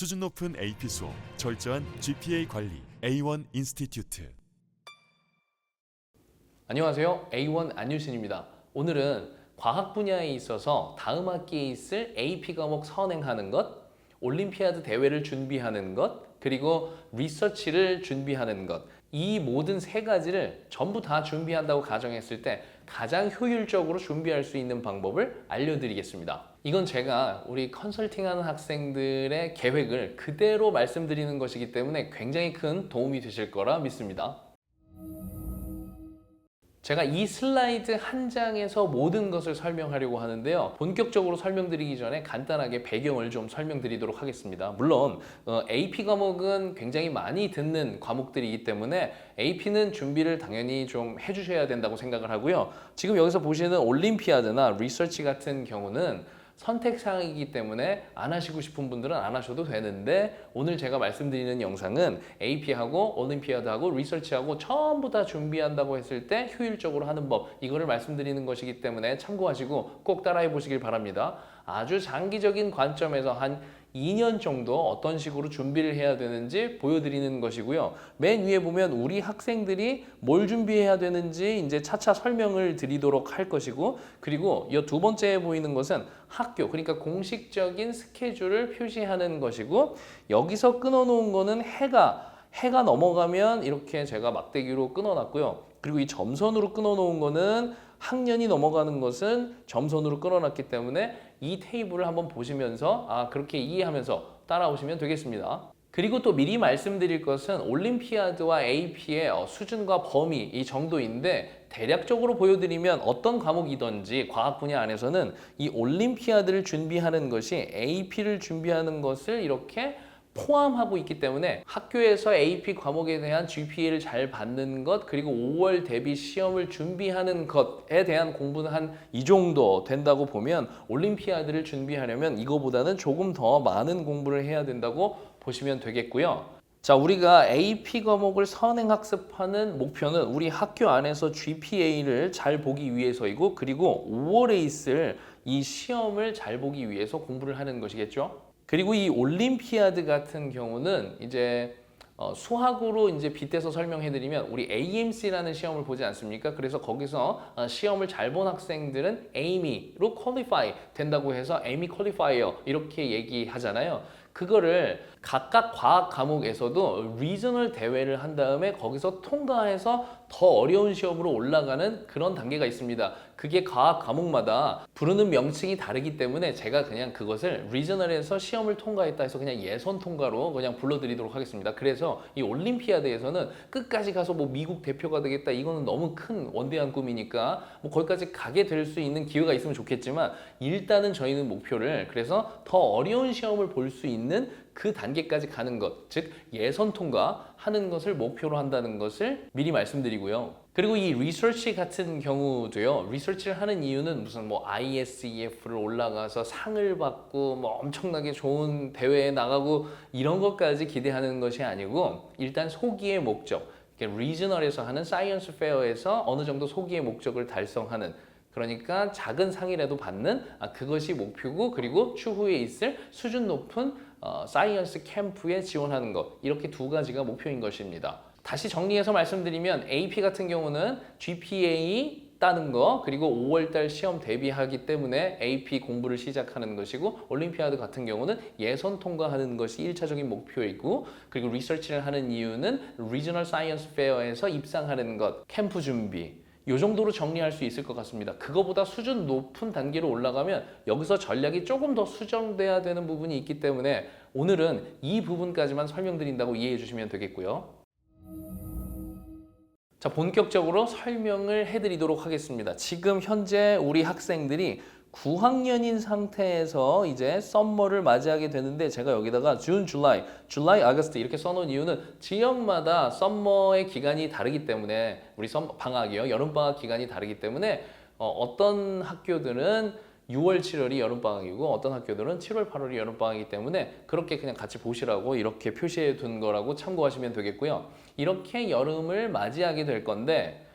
수준 높은 AP 수업, 철저한 GPA 관리, A1 인스티튜트. 안녕하세요. A1 안유신입니다. 오늘은 과학 분야에 있어서 다음 학기에 있을 AP 과목 선행하는 것, 올림피아드 대회를 준비하는 것, 그리고 리서치를 준비하는 것, 이 모든 세 가지를 전부 다 준비한다고 가정했을 때 가장 효율적으로 준비할 수 있는 방법을 알려드리겠습니다. 이건 제가 우리 컨설팅하는 학생들의 계획을 그대로 말씀드리는 것이기 때문에 굉장히 큰 도움이 되실 거라 믿습니다. 제가 이 슬라이드 한 장에서 모든 것을 설명하려고 하는데요. 본격적으로 설명드리기 전에 간단하게 배경을 좀 설명드리도록 하겠습니다. 물론 어, AP 과목은 굉장히 많이 듣는 과목들이기 때문에 AP는 준비를 당연히 좀 해주셔야 된다고 생각을 하고요. 지금 여기서 보시는 올림피아드나 리서치 같은 경우는 선택사항이기 때문에 안 하시고 싶은 분들은 안 하셔도 되는데 오늘 제가 말씀드리는 영상은 AP하고 올림피아드하고 리서치하고 전부 다 준비한다고 했을 때 효율적으로 하는 법 이거를 말씀드리는 것이기 때문에 참고하시고 꼭 따라해 보시길 바랍니다. 아주 장기적인 관점에서 한 2년 정도 어떤 식으로 준비를 해야 되는지 보여드리는 것이고요. 맨 위에 보면 우리 학생들이 뭘 준비해야 되는지 이제 차차 설명을 드리도록 할 것이고, 그리고 이 두 번째에 보이는 것은 학교, 그러니까 공식적인 스케줄을 표시하는 것이고, 여기서 끊어놓은 거는 해가 해가 넘어가면 이렇게 제가 막대기로 끊어놨고요. 그리고 이 점선으로 끊어놓은 거는 학년이 넘어가는 것은 점선으로 끊어놨기 때문에 이 테이블을 한번 보시면서 아 그렇게 이해하면서 따라오시면 되겠습니다. 그리고 또 미리 말씀드릴 것은 올림피아드와 AP의 어, 수준과 범위 이 정도인데 대략적으로 보여드리면 어떤 과목이든지 과학 분야 안에서는 이 올림피아드를 준비하는 것이 AP를 준비하는 것을 이렇게 포함하고 있기 때문에 학교에서 AP 과목에 대한 GPA를 잘 받는 것 그리고 5월 대비 시험을 준비하는 것에 대한 공부는 한 이 정도 된다고 보면 올림피아드를 준비하려면 이거보다는 조금 더 많은 공부를 해야 된다고 보시면 되겠고요. 자, 우리가 AP 과목을 선행 학습하는 목표는 우리 학교 안에서 GPA를 잘 보기 위해서이고 그리고 5월에 있을 이 시험을 잘 보기 위해서 공부를 하는 것이겠죠. 그리고 이 올림피아드 같은 경우는 이제 어, 수학으로 이제 빗대서 설명해드리면 우리 AMC라는 시험을 보지 않습니까? 그래서 거기서 어, 시험을 잘 본 학생들은 AME로 퀄리파이 된다고 해서 AME 퀄리파이어 이렇게 얘기하잖아요. 그거를 각각 과학 과목에서도 리저널 대회를 한 다음에 거기서 통과해서 더 어려운 시험으로 올라가는 그런 단계가 있습니다. 그게 과학 과목마다 부르는 명칭이 다르기 때문에 제가 그냥 그것을 리저널에서 시험을 통과했다 해서 그냥 예선 통과로 그냥 불러드리도록 하겠습니다. 그래서 이 올림피아드에서는 끝까지 가서 뭐 미국 대표가 되겠다 이거는 너무 큰 원대한 꿈이니까 뭐 거기까지 가게 될 수 있는 기회가 있으면 좋겠지만 일단은 저희는 목표를 그래서 더 어려운 시험을 볼 수 있는 그 단계까지 가는 것, 즉 예선 통과하는 것을 목표로 한다는 것을 미리 말씀드리고요. 그리고 이 리서치 같은 경우도요. 리서치를 하는 이유는 무슨 뭐 ISEF를 올라가서 상을 받고 뭐 엄청나게 좋은 대회에 나가고 이런 것까지 기대하는 것이 아니고 일단 소기의 목적, 리저널에서 하는 사이언스 페어에서 어느 정도 소기의 목적을 달성하는 그러니까 작은 상이라도 받는 아, 그것이 목표고 그리고 추후에 있을 수준 높은 어, 사이언스 캠프에 지원하는 것 이렇게 두 가지가 목표인 것입니다. 다시 정리해서 말씀드리면 AP 같은 경우는 GPA 따는 거 그리고 5월달 시험 대비하기 때문에 AP 공부를 시작하는 것이고 올림피아드 같은 경우는 예선 통과하는 것이 1차적인 목표이고 그리고 리서치를 하는 이유는 리저널 사이언스 페어에서 입상하는 것 캠프 준비 요 정도로 정리할 수 있을 것 같습니다. 그거보다 수준 높은 단계로 올라가면 여기서 전략이 조금 더 수정돼야 되는 부분이 있기 때문에 오늘은 이 부분까지만 설명드린다고 이해해 주시면 되겠고요. 자, 본격적으로 설명을 해드리도록 하겠습니다. 지금 현재 우리 학생들이 9학년인 상태에서 이제 썸머를 맞이하게 되는데 제가 여기다가 준, 줄라이, 줄라이, 아거스트 이렇게 써놓은 이유는 지역마다 썸머의 기간이 다르기 때문에 우리 썸 방학이요 여름 방학 기간이 다르기 때문에 어, 어떤 학교들은 6월, 7월이 여름 방학이고 어떤 학교들은 7월, 8월이 여름 방학이기 때문에 그렇게 그냥 같이 보시라고 이렇게 표시해 둔 거라고 참고하시면 되겠고요. 이렇게 여름을 맞이하게 될 건데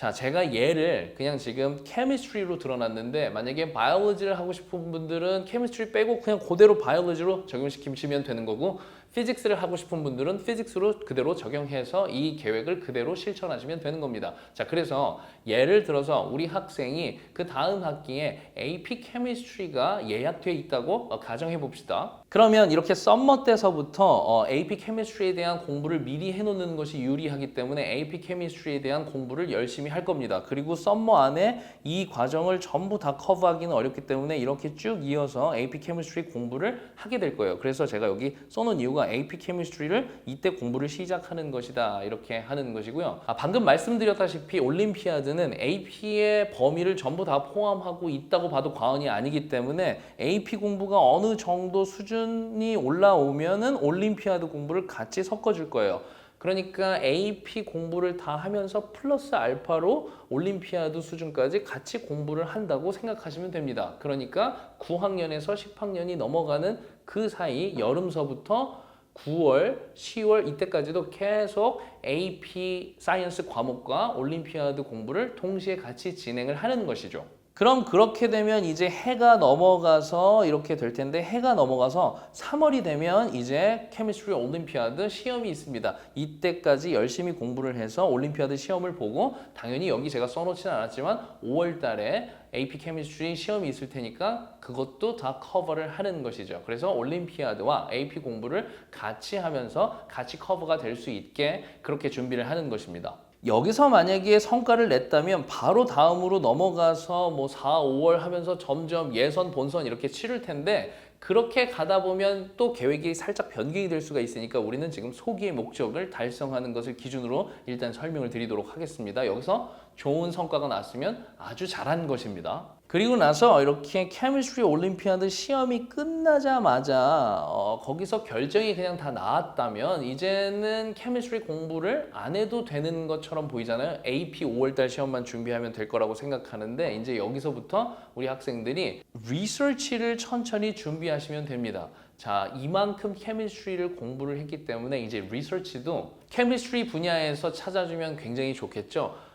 자, 제가 얘를 그냥 지금 케미스트리로 드러났는데 만약에 바이올로지를 하고 싶은 분들은 케미스트리 빼고 그냥 그대로 바이올로지로 적용시키시면 되는 거고 피직스를 하고 싶은 분들은 피직스로 그대로 적용해서 이 계획을 그대로 실천하시면 되는 겁니다. 자, 그래서 예를 들어서 우리 학생이 그 다음 학기에 AP 케미스트리가 예약돼 있다고 어, 가정해 봅시다. 그러면 이렇게 썸머 때서부터 어, AP 케미스트리에 대한 공부를 미리 해 놓는 것이 유리하기 때문에 AP 케미스트리에 대한 공부를 열심히 할 겁니다. 그리고 썸머 안에 이 과정을 전부 다 커버하기는 어렵기 때문에 이렇게 쭉 이어서 AP 케미스트리 공부를 하게 될 거예요. 그래서 제가 여기 써놓은 이유가 AP 케미스트리를 이때 공부를 시작하는 것이다 이렇게 하는 것이고요. 아, 방금 말씀드렸다시피 올림피아드는 AP의 범위를 전부 다 포함하고 있다고 봐도 과언이 아니기 때문에 AP 공부가 어느 정도 수준이 올라오면은 올림피아드 공부를 같이 섞어줄 거예요. 그러니까 AP 공부를 다 하면서 플러스 알파로 올림피아드 수준까지 같이 공부를 한다고 생각하시면 됩니다. 그러니까 9학년에서 10학년이 넘어가는 그 사이 여름서부터 9월, 10월 이때까지도 계속 AP 사이언스 과목과 올림피아드 공부를 동시에 같이 진행을 하는 것이죠. 그럼 그렇게 되면 이제 해가 넘어가서 이렇게 될 텐데 해가 넘어가서 3월이 되면 이제 케미스트리 올림피아드 시험이 있습니다. 이때까지 열심히 공부를 해서 올림피아드 시험을 보고 당연히 여기 제가 써놓지는 않았지만 5월 달에 AP 케미스트리 시험이 있을 테니까 그것도 다 커버를 하는 것이죠. 그래서 올림피아드와 AP 공부를 같이 하면서 같이 커버가 될 수 있게 그렇게 준비를 하는 것입니다. 여기서 만약에 성과를 냈다면 바로 다음으로 넘어가서 뭐 4, 5월 하면서 점점 예선, 본선 이렇게 치를 텐데 그렇게 가다 보면 또 계획이 살짝 변경이 될 수가 있으니까 우리는 지금 소기의 목적을 달성하는 것을 기준으로 일단 설명을 드리도록 하겠습니다. 여기서 좋은 성과가 났으면 아주 잘한 것입니다. 그리고 나서 이렇게 케미스트리 올림피아드 시험이 끝나자마자 어, 거기서 결정이 그냥 다 나왔다면 이제는 케미스트리 공부를 안 해도 되는 것처럼 보이잖아요. AP 5월달 시험만 준비하면 될 거라고 생각하는데 이제 여기서부터 우리 학생들이 리서치를 천천히 준비하시면 됩니다. 자, 이만큼 케미스트리를 공부를 했기 때문에 이제 리서치도 케미스트리 분야에서 찾아주면 굉장히 좋겠죠.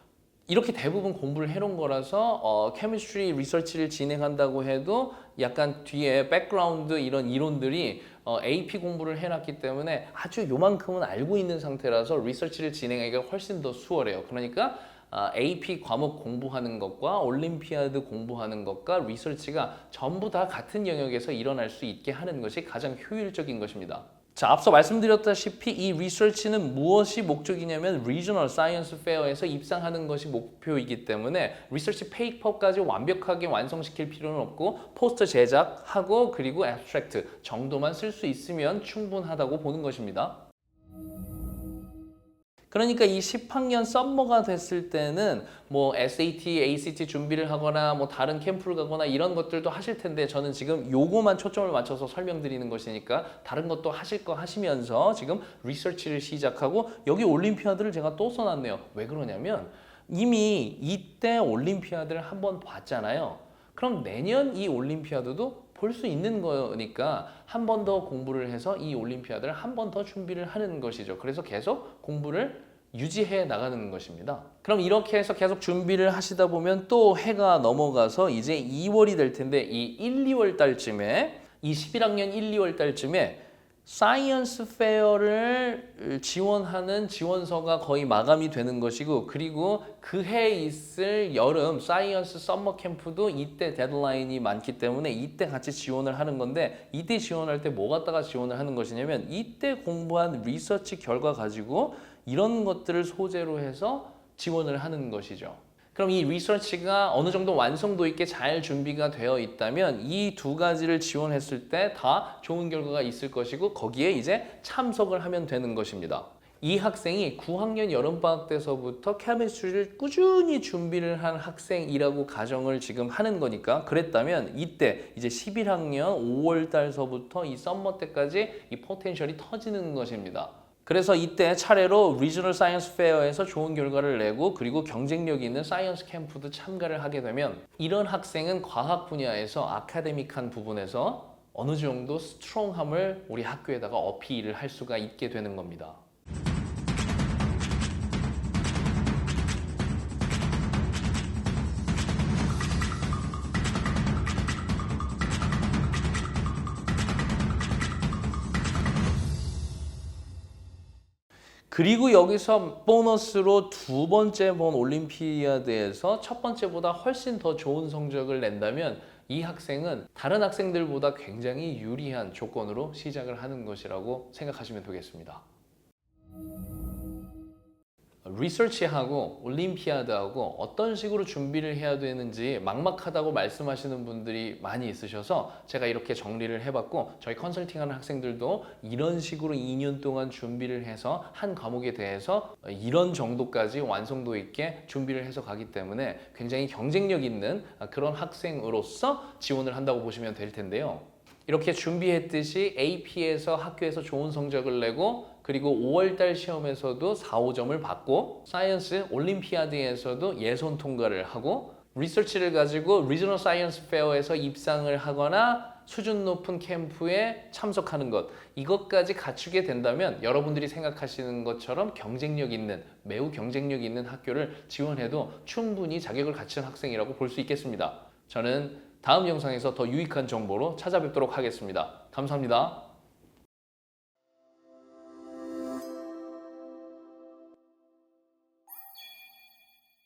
이렇게 대부분 공부를 해놓은 거라서 어, 케미스트리 리서치를 진행한다고 해도 약간 뒤에 백그라운드 이런 이론들이 어, AP 공부를 해놨기 때문에 아주 요만큼은 알고 있는 상태라서 리서치를 진행하기가 훨씬 더 수월해요. 그러니까 아, AP 과목 공부하는 것과 올림피아드 공부하는 것과 리서치가 전부 다 같은 영역에서 일어날 수 있게 하는 것이 가장 효율적인 것입니다. 자, 앞서 말씀드렸다시피 이 리서치는 무엇이 목적이냐면 리저널 사이언스 페어에서 입상하는 것이 목표이기 때문에 리서치 페이퍼까지 완벽하게 완성시킬 필요는 없고 포스터 제작하고 그리고 애브스트랙트 정도만 쓸 수 있으면 충분하다고 보는 것입니다. 그러니까 이 10학년 썸머가 됐을 때는 뭐 SAT, ACT 준비를 하거나 뭐 다른 캠프를 가거나 이런 것들도 하실 텐데 저는 지금 요거만 초점을 맞춰서 설명드리는 것이니까 다른 것도 하실 거 하시면서 지금 리서치를 시작하고 여기 올림피아드를 제가 또 써놨네요. 왜 그러냐면 이미 이때 올림피아드를 한번 봤잖아요. 그럼 내년 이 올림피아드도 볼 수 있는 거니까 한 번 더 공부를 해서 이 올림피아드를 한 번 더 준비를 하는 것이죠. 그래서 계속 공부를 유지해 나가는 것입니다. 그럼 이렇게 해서 계속 준비를 하시다 보면 또 해가 넘어가서 이제 2월이 될 텐데 이 1, 2월 달쯤에 이 11학년 1, 2월 달쯤에 사이언스 페어를 지원하는 지원서가 거의 마감이 되는 것이고 그리고 그 해에 있을 여름 사이언스 썸머 캠프도 이때 데드라인이 많기 때문에 이때 같이 지원을 하는 건데 이때 지원할 때 뭐 갖다가 지원을 하는 것이냐면 이때 공부한 리서치 결과 가지고 이런 것들을 소재로 해서 지원을 하는 것이죠. 그럼 이 리서치가 어느 정도 완성도 있게 잘 준비가 되어 있다면 이 두 가지를 지원했을 때 다 좋은 결과가 있을 것이고 거기에 이제 참석을 하면 되는 것입니다. 이 학생이 9학년 여름방학 때서부터 케미스트리를 꾸준히 준비를 한 학생이라고 가정을 지금 하는 거니까 그랬다면 이때 이제 11학년 5월 달서부터 이 썸머 때까지 이 포텐셜이 터지는 것입니다. 그래서 이때 차례로 리저널 사이언스 페어에서 좋은 결과를 내고 그리고 경쟁력 있는 사이언스 캠프도 참가를 하게 되면 이런 학생은 과학 분야에서 아카데믹한 부분에서 어느 정도 스트롱함을 우리 학교에다가 어필을 할 수가 있게 되는 겁니다. 그리고 여기서 보너스로 두 번째 본 올림피아드에서 첫 번째보다 훨씬 더 좋은 성적을 낸다면 이 학생은 다른 학생들보다 굉장히 유리한 조건으로 시작을 하는 것이라고 생각하시면 되겠습니다. 리서치하고 올림피아드하고 어떤 식으로 준비를 해야 되는지 막막하다고 말씀하시는 분들이 많이 있으셔서 제가 이렇게 정리를 해봤고 저희 컨설팅하는 학생들도 이런 식으로 2년 동안 준비를 해서 한 과목에 대해서 이런 정도까지 완성도 있게 준비를 해서 가기 때문에 굉장히 경쟁력 있는 그런 학생으로서 지원을 한다고 보시면 될 텐데요. 이렇게 준비했듯이 AP에서 학교에서 좋은 성적을 내고 그리고 5월달 시험에서도 4, 5점을 받고 사이언스 올림피아드에서도 예선 통과를 하고 리서치를 가지고 리저널 사이언스 페어에서 입상을 하거나 수준 높은 캠프에 참석하는 것 이것까지 갖추게 된다면 여러분들이 생각하시는 것처럼 경쟁력 있는 매우 경쟁력 있는 학교를 지원해도 충분히 자격을 갖춘 학생이라고 볼 수 있겠습니다. 저는 다음 영상에서 더 유익한 정보로 찾아뵙도록 하겠습니다. 감사합니다.